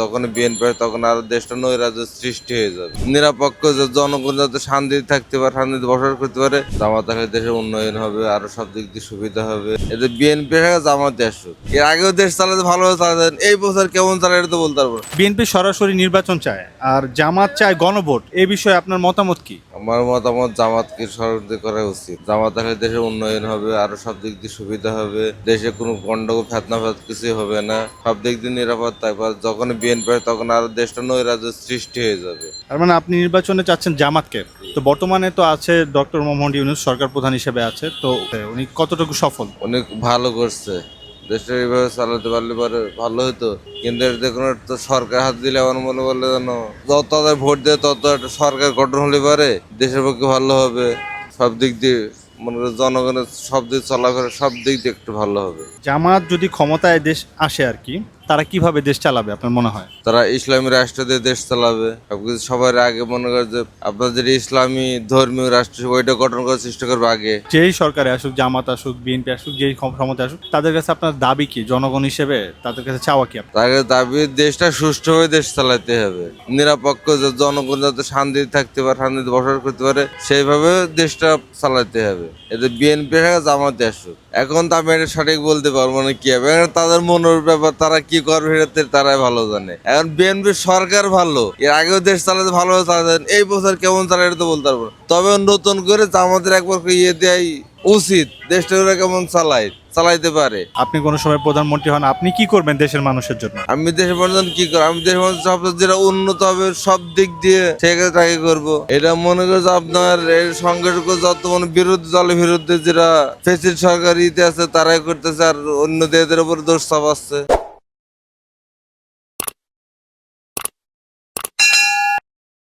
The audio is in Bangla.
যখন বিএনপি তখন আর দেশটা নৈরাজ্য সৃষ্টি হয়ে যাবে। নিরাপক্ষ যে জনগণ যাতে শান্তিতে থাকতে পারে শান্তিতে বসবাস করতে পারে জামাত আসলে দেশের উন্নয়ন হবে আরও সব দিক দিয়ে সুবিধা হবে। এতে বিএনপি জামাতে আসুক এর আগেও দেশ চালাতে ভালোভাবে চালাতেন এই বছর কেমন চালায় এটা তো বলতে পারব বিএনপি সরাসরি নির্বাচন চায় আর জামাত চায় গণভোট। এই বিষয়ে আপনার মতামত কি? আমার মতামত জামাতকে সরাসরি করা উচিত। জামাত আসলে দেশের উন্নয়ন হবে আরও সব দিক দিয়ে সুবিধা হবে। দেশে কোনো গন্ডগোল ফেতনা ফেত কিছুই হবে না। সব দিক দিয়ে নিরাপদ থাকবে যখন বিএনপি হয় তখন আরও দেশটা নৈরাজ্য সৃষ্টি হয়ে যাবে। তার মানে আপনি নির্বাচনে চাচ্ছেন জামাতকে। তো বর্তমানে তো আছে ডক্টর মোহাম্মদ ইউনুস সরকার প্রধান হিসেবে আছে। তো উনি কতটুকু সফল? অনেক ভালো করছে। দেশটা এইভাবে চালাতে পারলে পরে ভালো হতো। কিন্তু এর কোনো তো সরকার হাত দিলে আমার মনে বললে যেন যত তাদের ভোট দেয় তত একটা সরকার গঠন হলে পারে দেশের পক্ষে ভালো হবে। সব দিক দিয়ে মনে করো জনগণের সব দিক চলাফেরা সব দিক দিয়ে একটু ভালো হবে। জামাত যদি ক্ষমতায় দেশ আসে আর কি তারা কীভাবে দেশ চালাবে আপনার মনে হয়? তারা ইসলামী রাষ্ট্র দিয়ে দেশ চালাবে। সবকিছু সবার আগে মনে করে যে আপনার যেটা ইসলামী ধর্মীয় রাষ্ট্র ওইটা গঠন করার চেষ্টা করবে আগে। যেই সরকারে আসুক জামাত আসুক বিএনপি আসুক যেই ক্ষমতা আসুক তাদের কাছে আপনার দাবি কি? জনগণ হিসেবে তাদের কাছে চাওয়া কি? তাকে দাবি দেশটা সুষ্ঠুভাবে দেশ চালাতে হবে। নিরাপক্ষ যে জনগণ যাতে শান্তিতে থাকতে পারে শান্তিতে বসবাস করতে পারে সেইভাবে দেশটা চালাতে হবে। এতে বিএনপি জামাতে আসুক। এখন তো আমি এটা সঠিক বলতে পারব না কি হবে। তাদের মনের ব্যাপার, তারা কি করবে এটা তারাই ভালো জানে। এখন বিএনপি সরকার ভালো, এর আগেও দেশ চালাতে ভালোভাবে চালাতে এই বছর কেমন চালাতে তো বলতে পারব তবে নতুন করে আমাদের একবার ইয়ে দেয় উচিত দেশটা ওরা কেমন চালাই চালাইতে পারে। আপনি কোন সময় প্রধানমন্ত্রী হন আপনি কি করবেন দেশের মানুষের জন্য? আমি দেশের মানুষ কি করব? আমি দেশের মানুষ সব যেটা উন্নত হবে সব দিক দিয়ে সেটা তাকে করব। এটা মনে করছে আপনার এর সংগঠক যত মানে বিরোধী দলের বিরুদ্ধে যেটা ফেসিল সরকার ইতে আছে তারাই করতেছে আর অন্য দেশের উপর দোষ চাপাচ্ছে।